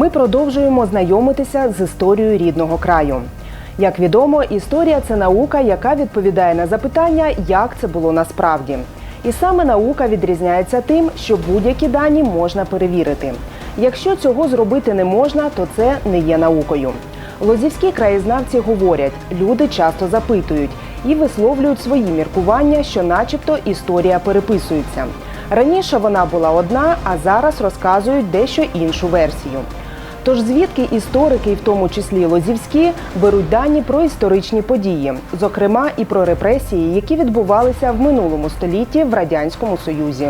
Ми продовжуємо знайомитися з історією рідного краю. Як відомо, історія це наука, яка відповідає на запитання, як це було насправді. І саме наука відрізняється тим, що будь-які дані можна перевірити. Якщо цього зробити не можна, то це не є наукою. Лозівські краєзнавці говорять, люди часто запитують і висловлюють свої міркування, що, начебто, історія переписується. Раніше вона була одна, а зараз розказують дещо іншу версію. Тож звідки історики, і в тому числі лозівські, беруть дані про історичні події, зокрема і про репресії, які відбувалися в минулому столітті в радянському союзі.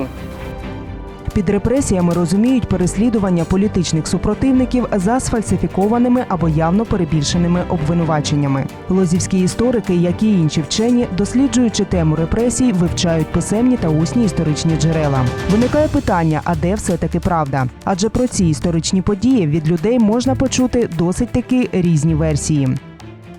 Під репресіями розуміють переслідування політичних супротивників за сфальсифікованими або явно перебільшеними обвинуваченнями. Лозівські історики, як і інші вчені, досліджуючи тему репресій, вивчають писемні та усні історичні джерела. Виникає питання: а де все таки правда? Адже про ці історичні події від людей можна почути досить таки різні версії.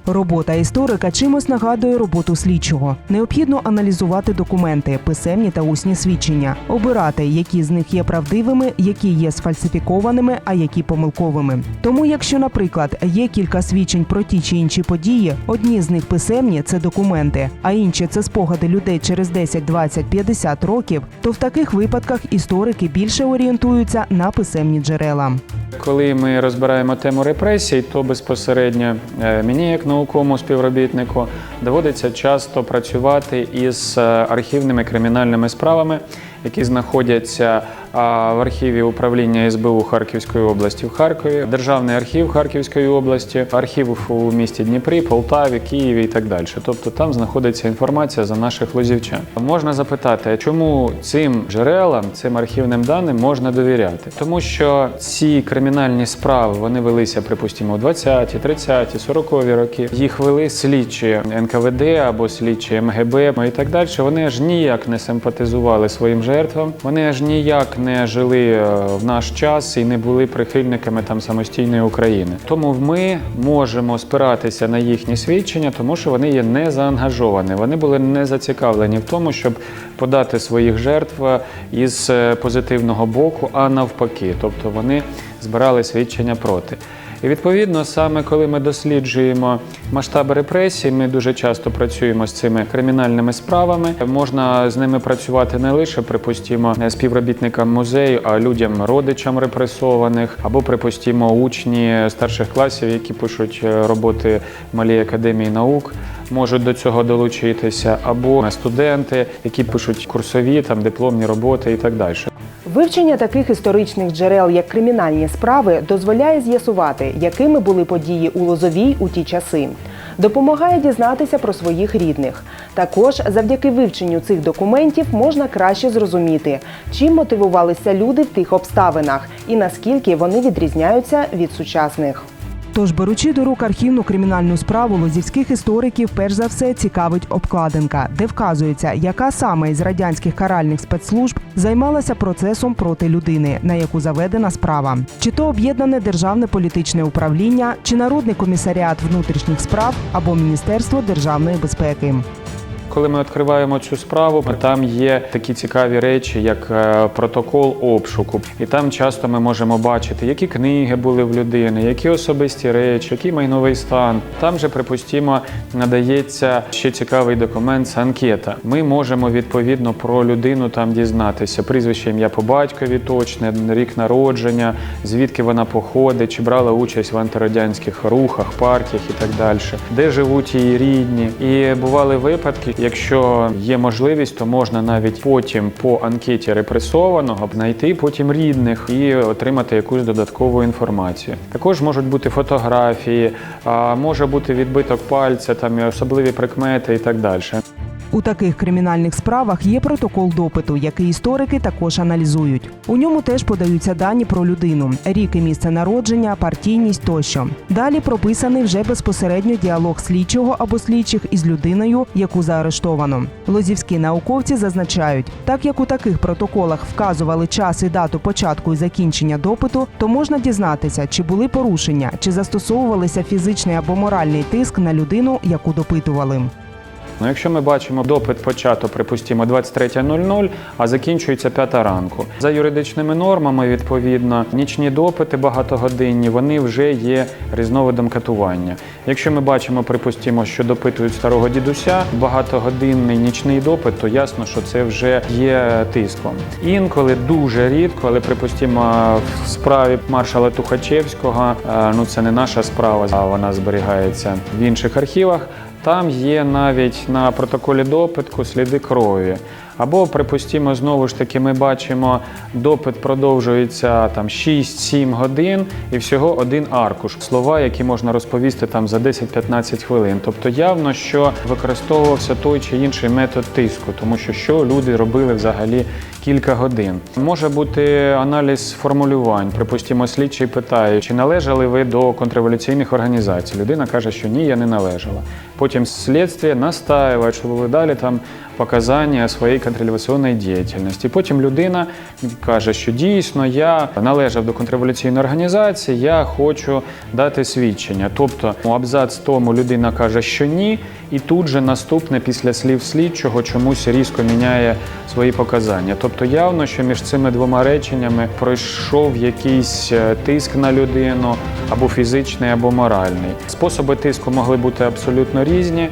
Робота історика чимось нагадує роботу слідчого. Необхідно аналізувати документи, писемні та усні свідчення, обирати, які з них є правдивими, які є сфальсифікованими, а які помилковими. Тому, якщо, наприклад, є кілька свідчень про ті чи інші події, одні з них писемні це документи, а інші це спогади людей через 10, 20, 50 років, то в таких випадках історики більше орієнтуються на писемні джерела. Коли ми розбираємо тему репресій, то безпосередньо е, мені, як науковому співробітнику, доводиться часто працювати із е, архівними кримінальними справами, які знаходяться в архіві управління СБУ Харківської області в Харкові, Державний архів Харківської області, архів у місті Дніпрі, Полтаві, Києві і так далі. Тобто там знаходиться інформація за наших лозівчан. Можна запитати, чому цим джерелам, цим архівним даним можна довіряти? Тому що ці кримінальні справи вони велися, припустимо, у 20-ті, 30-ті, 40-ві роки. Їх вели слідчі НКВД або слідчі МГБ і так далі. Вони аж ніяк не симпатизували своїм жертвам. Вони аж ніяк не жили е, в наш час і не були прихильниками там самостійної України. Тому ми можемо спиратися на їхні свідчення, тому що вони є не заангажовані. Вони були не зацікавлені в тому, щоб подати своїх жертв е, із е, позитивного боку, а навпаки, тобто вони збирали свідчення проти. І відповідно, саме коли ми досліджуємо масштаби репресій, ми дуже часто працюємо з цими кримінальними справами. Можна з ними працювати не лише, припустимо, співробітникам музею, а людям, родичам репресованих, або припустімо учні старших класів, які пишуть е, роботи малій академії наук. Можуть до цього долучитися, або студенти, які пишуть курсові, там дипломні роботи і так далі. Вивчення таких історичних джерел, як кримінальні справи, дозволяє з'ясувати, якими були події у Лозовій у ті часи. Допомагає дізнатися про своїх рідних. Також завдяки вивченню цих документів можна краще зрозуміти, чим мотивувалися люди в тих обставинах і наскільки вони відрізняються від сучасних. Тож, беручи до рук архівну кримінальну справу, лозівських істориків перш за все цікавить обкладинка, де вказується, яка саме із радянських каральних спецслужб займалася процесом проти людини, на яку заведена справа, чи то об'єднане державне політичне управління, чи народний комісаріат внутрішніх справ або Міністерство державної безпеки. Коли ми відкриваємо цю справу, там є такі цікаві речі, як е, протокол обшуку. І там часто ми можемо бачити, які книги були в людини, які особисті речі, який майновий стан. Там же, припустимо, надається ще цікавий документ це анкета. Ми можемо відповідно про людину там дізнатися. Прізвище ім'я по батькові точне, рік народження, звідки вона походить, чи брала участь в антирадянських рухах, партіях і так далі, де живуть її рідні. І бували випадки, якщо є можливість, то можна навіть потім по анкеті репресованого знайти потім рідних і отримати якусь додаткову інформацію. Також можуть бути фотографії, може бути відбиток пальця, там особливі прикмети і так далі. У таких кримінальних справах є протокол допиту, який історики також аналізують. У ньому теж подаються дані про людину, рік і місце народження, партійність тощо. Далі прописаний вже безпосередньо діалог слідчого або слідчих із людиною, яку заарештовано. Лозівські науковці зазначають, так як у таких протоколах вказували час і дату початку і закінчення допиту, то можна дізнатися, чи були порушення, чи застосовувалися фізичний або моральний тиск на людину, яку допитували. Ну, якщо ми бачимо допит почато, припустимо, 23.00, а закінчується 5 ранку. За юридичними нормами, відповідно, нічні допити багатогодинні вони вже є різновидом катування. Якщо ми бачимо, припустимо, що допитують старого дідуся, багатогодинний нічний допит, то ясно, що це вже є тиском. Інколи дуже рідко, але припустимо, в справі маршала Тухачевського, е, ну це не наша справа, а вона зберігається в інших архівах. Там є навіть на протоколі допитку сліди крові. Або, припустимо, знову ж таки, ми бачимо, допит продовжується там 6-7 годин і всього один аркуш. Слова, які можна розповісти там за 10-15 хвилин. Тобто явно, що використовувався той чи інший метод тиску, тому що що люди робили взагалі кілька годин. Може бути аналіз формулювань. Припустимо, слідчий питає, чи належали ви до контрреволюційних організацій. Людина каже, що ні, я не належала. Потім слідство настаиває, що ви дали там показання своєї контрреволюційної діяльності. Потім людина каже, що дійсно я належав до контрреволюційної організації, я хочу дати свідчення. Тобто у абзац тому людина каже, що ні, і тут же наступне після слів слідчого чомусь різко міняє свої показання. Тобто явно, що між цими двома реченнями пройшов якийсь е, тиск на людину або фізичний, або моральний. Способи тиску могли бути абсолютно різні.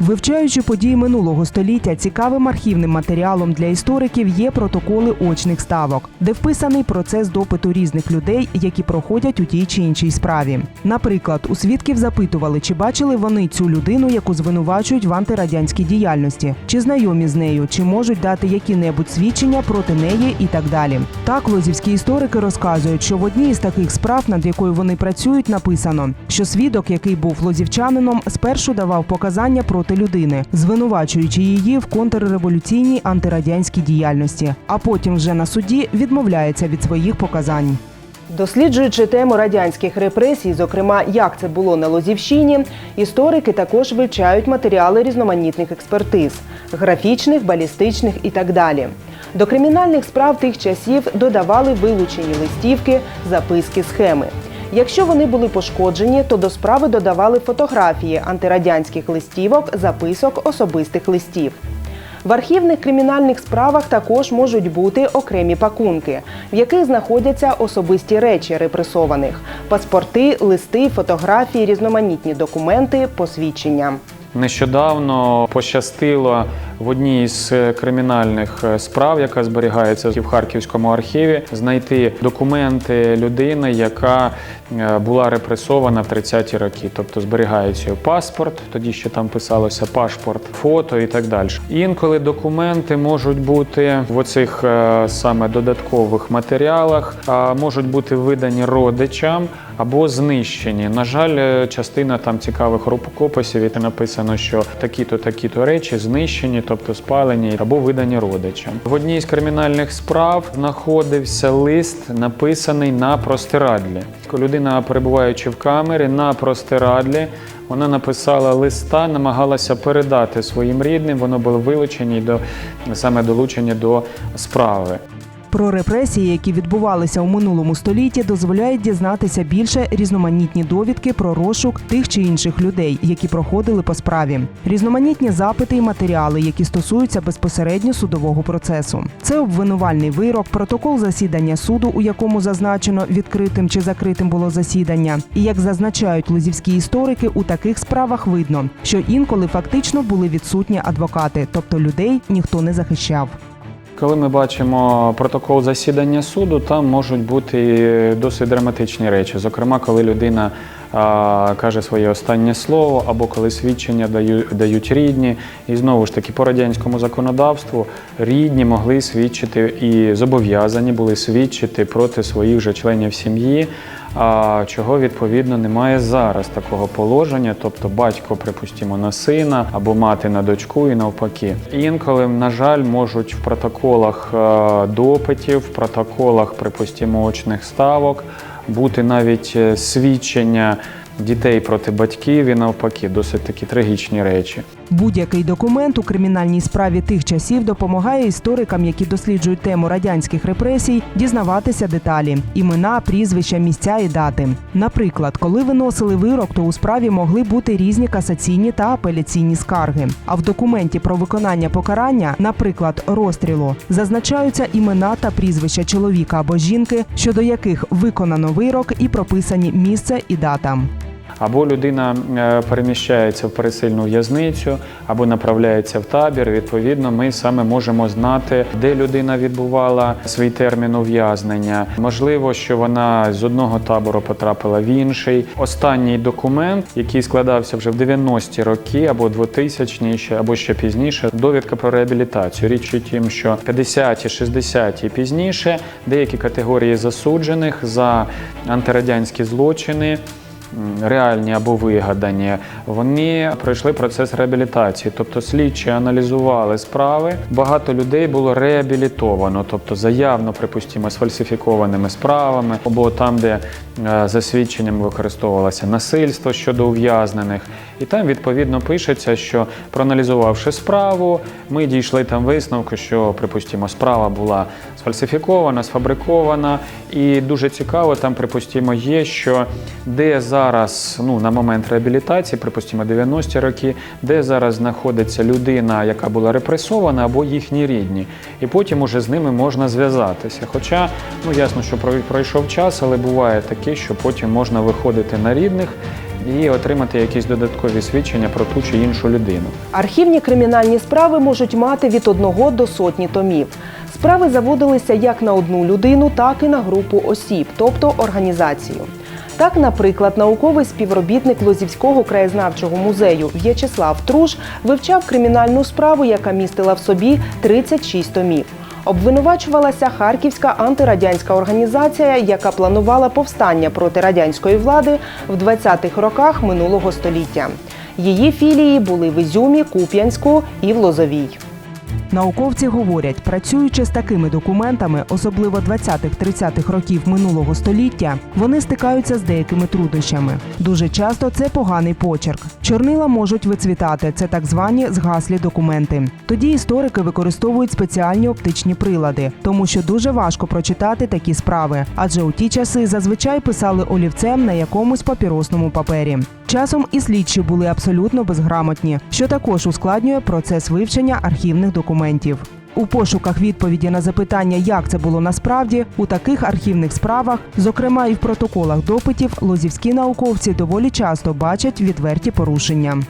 Вивчаючи події минулого століття, цікавим архівним матеріалом для істориків є протоколи очних ставок, де вписаний процес допиту різних людей, які проходять у тій чи іншій справі. Наприклад, у свідків запитували, чи бачили вони цю людину, яку звинувачують в антирадянській діяльності, чи знайомі з нею, чи можуть дати які-небудь свідчення проти неї і так далі. Так, лозівські історики розказують, що в одній із таких справ, над якою вони працюють, написано, що свідок, який був лозівчанином, спершу давав показання проти людини, звинувачуючи її в контрреволюційній антирадянській діяльності, а потім вже на суді відмовляється від своїх показань. Досліджуючи тему радянських репресій, зокрема, як це було на Лозівщині, історики також вивчають матеріали різноманітних експертиз графічних, балістичних і так далі. До кримінальних справ тих часів додавали вилучені листівки, записки, схеми. Якщо вони були пошкоджені, то до справи додавали фотографії антирадянських листівок, записок, особистих листів. В архівних кримінальних справах також можуть бути окремі пакунки, в яких знаходяться особисті речі репресованих: паспорти, листи, фотографії, різноманітні документи, посвідчення. Нещодавно пощастило в одній з е, кримінальних е, справ, яка зберігається в Харківському архіві, знайти документи людини, яка е, була репресована в 30-ті роки. Тобто зберігається паспорт, тоді ще там писалося пашпорт, фото і так далі. Інколи документи можуть бути в оцих саме додаткових матеріалах, можуть бути видані родичам або знищені. На жаль, е, частина там цікавих рукописів, і написано, що такі-то такі-то речі знищені, тобто спалені або видані родичам. В одній з кримінальних справ знаходився лист, написаний на простирадлі. Людина, перебуваючи в камері на простирадлі, вона написала листа, намагалася передати своїм рідним. Воно було вилучені до саме долучені до справи. Про репресії, які відбувалися у минулому столітті, дозволяють дізнатися більше різноманітні довідки про розшук тих чи інших людей, які проходили по справі, різноманітні запити і матеріали, які стосуються безпосередньо судового процесу. Це обвинувальний вирок, протокол засідання суду, у якому зазначено відкритим чи закритим було засідання. І як зазначають лозівські історики, у таких справах видно, що інколи фактично були відсутні адвокати, тобто людей ніхто не захищав. Коли ми бачимо протокол засідання суду, там можуть бути досить драматичні речі. Зокрема, коли людина а, каже своє останнє слово, або коли свідчення даю, дають рідні. І знову ж таки, по радянському законодавству рідні могли свідчити і зобов'язані були свідчити проти своїх же членів сім'ї. А чого відповідно немає зараз такого положення, тобто батько, припустимо, на сина або мати на дочку і навпаки. Інколи, на жаль, можуть в протоколах е, допитів, в протоколах, припустімо, очних ставок бути навіть е, свідчення дітей проти батьків і навпаки, досить такі трагічні речі. Будь-який документ у кримінальній справі тих часів допомагає історикам, які досліджують тему радянських репресій, дізнаватися деталі: імена, прізвища, місця і дати. Наприклад, коли виносили вирок, то у справі могли бути різні касаційні та апеляційні скарги. А в документі про виконання покарання, наприклад, розстрілу, зазначаються імена та прізвища чоловіка або жінки, щодо яких виконано вирок і прописані місце і дата. Або людина е, переміщається в пересильну в'язницю, або направляється в табір. Відповідно, ми саме можемо знати, де людина відбувала свій термін ув'язнення. Можливо, що вона з одного табору потрапила в інший. Останній документ, який складався вже в 90-ті роки, або 2000-ні, або ще пізніше, довідка про реабілітацію. Річ у тім, що 50-ті, 60-ті і пізніше деякі категорії засуджених за антирадянські злочини реальні або вигадані, вони пройшли процес реабілітації. Тобто слідчі аналізували справи. Багато людей було реабілітовано, тобто заявно, припустимо, сфальсифікованими справами, або там, де е, за свідченням використовувалося насильство щодо ув'язнених. І там відповідно пишеться, що проаналізувавши справу, ми дійшли там висновку, що, припустимо, справа була сфальсифікована, сфабрикована. І дуже цікаво, там, припустимо, є, що де зараз, ну на момент реабілітації, припустимо, 90-ті роки, де зараз знаходиться людина, яка була репресована, або їхні рідні, і потім уже з ними можна зв'язатися. Хоча, ну ясно, що прой- пройшов час, але буває таке, що потім можна виходити на рідних і отримати якісь додаткові свідчення про ту чи іншу людину. Архівні кримінальні справи можуть мати від одного до сотні томів. Справи заводилися як на одну людину, так і на групу осіб, тобто організацію. Так, наприклад, науковий співробітник Лозівського краєзнавчого музею В'ячеслав Труш вивчав кримінальну справу, яка містила в собі 36 томів. Обвинувачувалася Харківська антирадянська організація, яка планувала повстання проти радянської влади в 20-х роках минулого століття. Її філії були в Ізюмі, Куп'янську і в Лозовій. Науковці говорять, працюючи з такими документами, особливо 20-30-х років минулого століття, вони стикаються з деякими труднощами. Дуже часто це поганий почерк. Чорнила можуть вицвітати. Це так звані згаслі документи. Тоді історики використовують спеціальні оптичні прилади, тому що дуже важко прочитати такі справи, адже у ті часи зазвичай писали олівцем на якомусь папіросному папері. Часом і слідчі були абсолютно безграмотні, що також ускладнює процес вивчення архівних документів. У пошуках відповіді на запитання, як це було насправді, у таких архівних справах, зокрема і в протоколах допитів, лозівські науковці доволі часто бачать відверті порушення.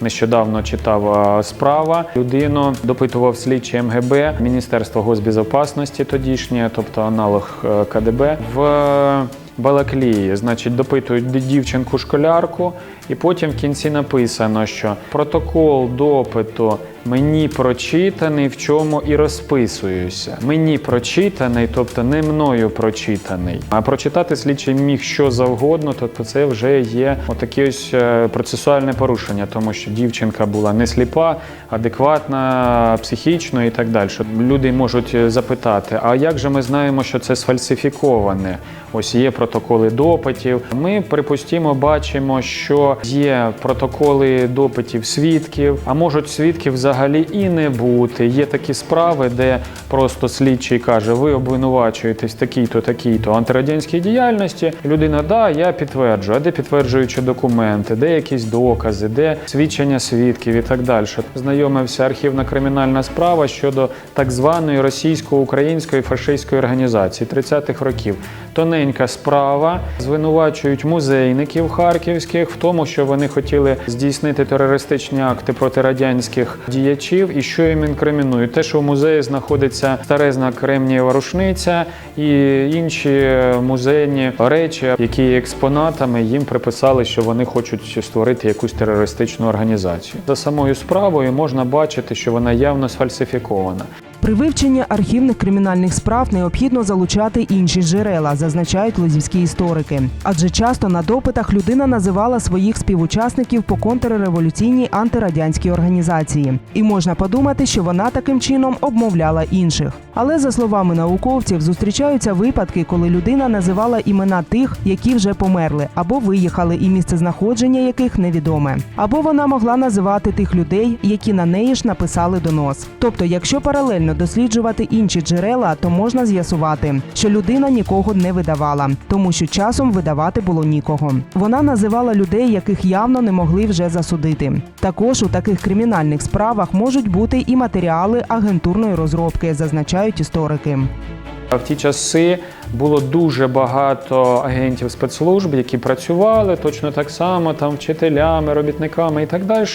Нещодавно читав справа. Людину допитував слідчий МГБ Міністерство госбезопасності тодішнє, тобто аналог е, КДБ в е, Балаклії. Значить, допитують дівчинку школярку, і потім в кінці написано, що протокол допиту мені прочитаний, в чому і розписуюся. Мені прочитаний, тобто не мною прочитаний. А прочитати слідчий міг що завгодно, тобто це вже є отаке ось е, процесуальне порушення, тому що дівчинка була не сліпа, адекватна, психічно і так далі. Люди можуть е, запитати: а як же ми знаємо, що це сфальсифіковане? Ось є протоколи допитів. Ми припустимо, бачимо, що є протоколи допитів свідків, а можуть свідків взагалі і не бути. Є такі справи, де просто слідчий каже: ви обвинувачуєтесь такій-то, такій-то антирадянській діяльності. Людина, да, я підтверджую, а де підтверджуючі документи, де якісь докази, де свідчення свідків і так далі. Знайомився архівна кримінальна справа щодо так званої російсько-української фашистської організації 30-х років. Тоненька справа звинувачують музейників харківських в тому, що вони хотіли здійснити терористичні акти проти радянських діячів, і що їм інкримінують. Те, що в музеї знаходиться старезна кремнієва рушниця і інші музейні речі, які є експонатами, їм приписали, що вони хочуть створити якусь терористичну організацію. За самою справою можна бачити, що вона явно сфальсифікована. При вивченні архівних кримінальних справ необхідно залучати інші джерела, зазначають лозівські історики. Адже часто на допитах людина називала своїх співучасників по контрреволюційній антирадянській організації, і можна подумати, що вона таким чином обмовляла інших. Але за словами науковців, зустрічаються випадки, коли людина називала імена тих, які вже померли, або виїхали, і місце знаходження яких невідоме. Або вона могла називати тих людей, які на неї ж написали донос. Тобто, якщо паралельно досліджувати інші джерела, то можна з'ясувати, що людина нікого не видавала, тому що часом видавати було нікого. Вона називала людей, яких явно не могли вже засудити. Також у таких кримінальних справах можуть бути і матеріали агентурної розробки, зазначають історики. В ті часи було дуже багато агентів спецслужб, які працювали точно так само, там вчителями, робітниками і так далі.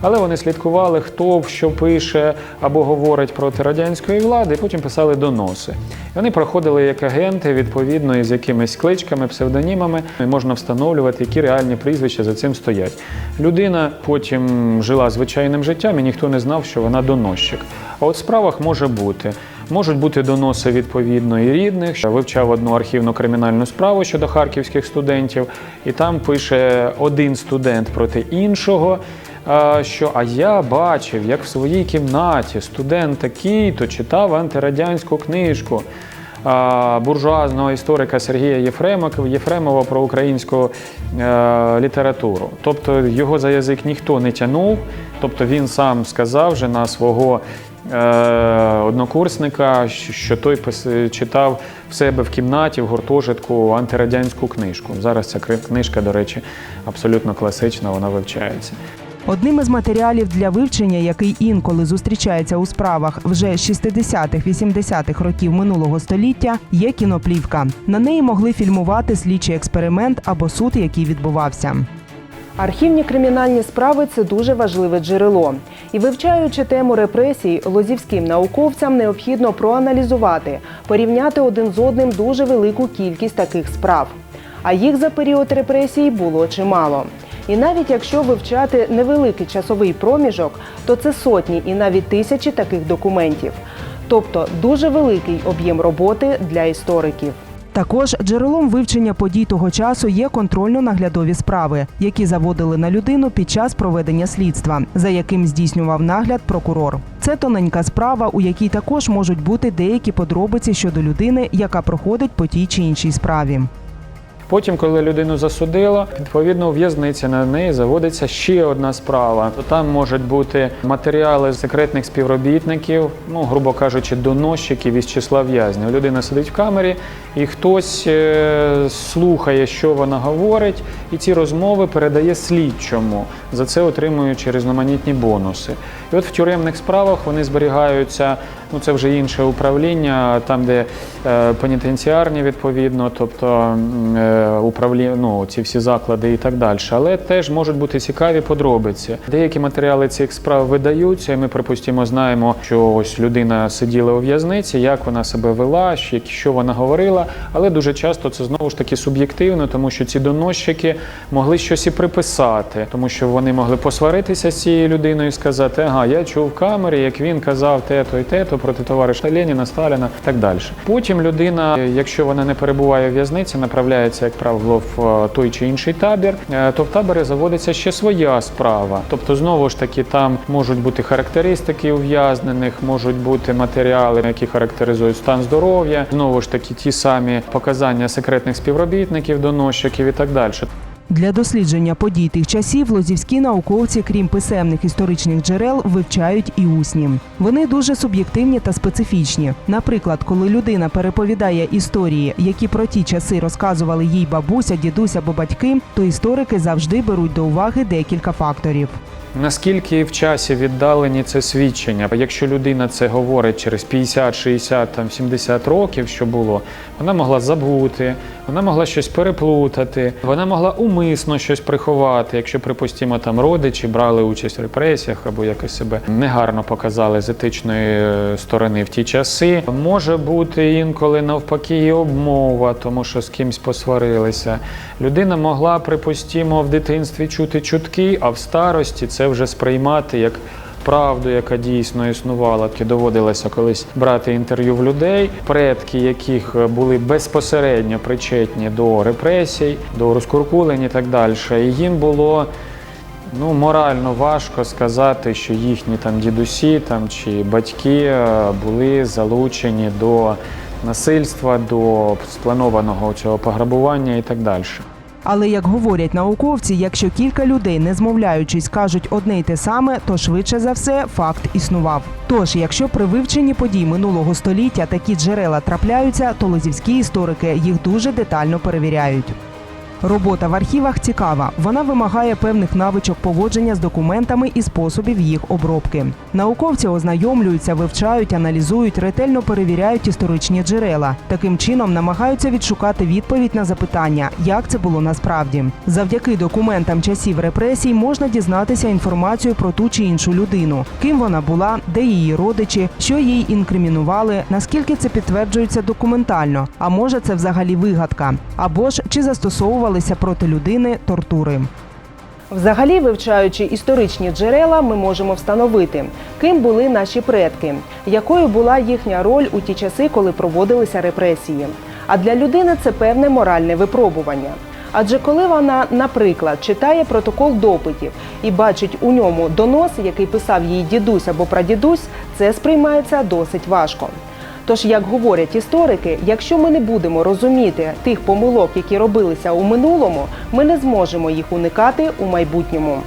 Але вони слідкували, хто що пише або говорить проти радянської влади, і потім писали доноси. І вони проходили як агенти, відповідно, із якимись кличками, псевдонімами. І можна встановлювати, які реальні прізвища за цим стоять. Людина потім жила звичайним життям, і ніхто не знав, що вона доносчик. А от в справах може бути. Можуть бути доноси відповідно і рідних. Я вивчав одну архівну кримінальну справу щодо харківських студентів, і там пише один студент проти іншого. Що а я бачив, як в своїй кімнаті студент такий то читав антирадянську книжку буржуазного історика Сергія Єфремова, про українську е, літературу. Тобто його за язик ніхто не тянув, тобто він сам сказав вже на свого однокурсника, що- той читав в себе в кімнаті в гуртожитку антирадянську книжку. Зараз ця книжка, до речі, абсолютно класична, вона вивчається. Одним із матеріалів для вивчення, який інколи зустрічається у справах вже 60-х-80-х років минулого століття, є кіноплівка. На неї могли фільмувати слідчий експеримент або суд, який відбувався. Архівні кримінальні справи це дуже важливе джерело. І вивчаючи тему репресій, лозівським науковцям необхідно проаналізувати, порівняти один з одним дуже велику кількість таких справ. А їх за період репресій було чимало. І навіть якщо вивчати невеликий часовий проміжок, то це сотні і навіть тисячі таких документів. Тобто дуже великий об'єм роботи для істориків. Також джерелом вивчення подій того часу є контрольно-наглядові справи, які заводили на людину під час проведення слідства, за яким здійснював нагляд прокурор. Це тоненька справа, у якій також можуть бути деякі подробиці щодо людини, яка проходить по тій чи іншій справі. Потім, коли людину засудило, відповідно у в'язниці на неї заводиться ще одна справа. Там можуть бути матеріали секретних співробітників, ну грубо кажучи, доносчиків із числа в'язнів. Людина сидить в камері, і хтось е, слухає, що вона говорить, і ці розмови передає слідчому, за це отримуючи різноманітні бонуси. І от в тюремних справах вони зберігаються. Ну це вже інше управління, там, де е, пенітенціарні відповідно, тобто е, управління, ну ці всі заклади і так далі. Але теж можуть бути цікаві подробиці. Деякі матеріали цих справ видаються, і ми, припустимо, знаємо, що ось людина сиділа у в'язниці, як вона себе вела, що- вона говорила. Але дуже часто це знову ж таки суб'єктивно, тому що ці доносчики могли щось і приписати, тому що вони могли посваритися з цією людиною і сказати, ага, я чув в камері, як він казав те-то і те-то проти товариша Леніна, Сталіна і так далі. Потім людина, якщо вона не перебуває в в'язниці, направляється, як правило, в е, той чи інший табір, е, то в таборі заводиться ще своя справа. Тобто, знову ж таки, там можуть бути характеристики ув'язнених, можуть бути матеріали, які характеризують стан здоров'я, знову ж таки, ті самі показання секретних співробітників, доносчиків і так далі. Для дослідження подій тих часів лозівські науковці, крім писемних історичних джерел, вивчають і усні. Вони дуже суб'єктивні та специфічні. Наприклад, коли людина переповідає історії, які про ті часи розказували їй бабуся, дідусь або батьки, то історики завжди беруть до уваги декілька факторів. Наскільки в часі віддалені це свідчення? Якщо людина це говорить через 50, 60, там 70 років, що було, вона могла забути, вона могла щось переплутати, вона могла умисно щось приховати. Якщо, припустимо, там родичі брали участь в репресіях або якось себе негарно показали з етичної е, сторони в ті часи. Може бути інколи навпаки і обмова, тому що з кимсь посварилися. Людина могла, припустимо, в дитинстві чути чутки, а в старості це вже сприймати як правду, яка дійсно існувала. Доводилося колись брати інтерв'ю в людей, предки яких були безпосередньо причетні до репресій, до розкуркулень і так далі. І їм було ну, морально важко сказати, що їхні там дідусі там, чи батьки е, були залучені до насильства, до спланованого цього пограбування і так далі. Але як говорять науковці, якщо кілька людей, не змовляючись, кажуть одне й те саме, то швидше за все факт існував. Тож, якщо при вивченні подій минулого століття такі джерела трапляються, то лозівські історики їх дуже детально перевіряють. Робота в архівах цікава. Вона вимагає певних навичок поводження з документами і способів їх обробки. Науковці ознайомлюються, вивчають, аналізують, ретельно перевіряють історичні джерела. Таким чином намагаються відшукати відповідь на запитання, як це було насправді. Завдяки документам часів репресій можна дізнатися інформацію про ту чи іншу людину, ким вона була, де її родичі, що їй інкримінували, наскільки це підтверджується документально, а може це взагалі вигадка, або ж чи застосовувалися проти людини тортури. Взагалі, вивчаючи історичні джерела, ми можемо встановити, ким були наші предки, якою була їхня роль у ті часи, коли проводилися репресії. А для людини це певне моральне випробування. Адже коли вона, наприклад, читає протокол допитів і бачить у ньому донос, який писав її дідусь або прадідусь, це сприймається досить важко. Тож, як говорять історики, якщо ми не будемо розуміти тих помилок, які робилися у минулому, ми не зможемо їх уникати у майбутньому.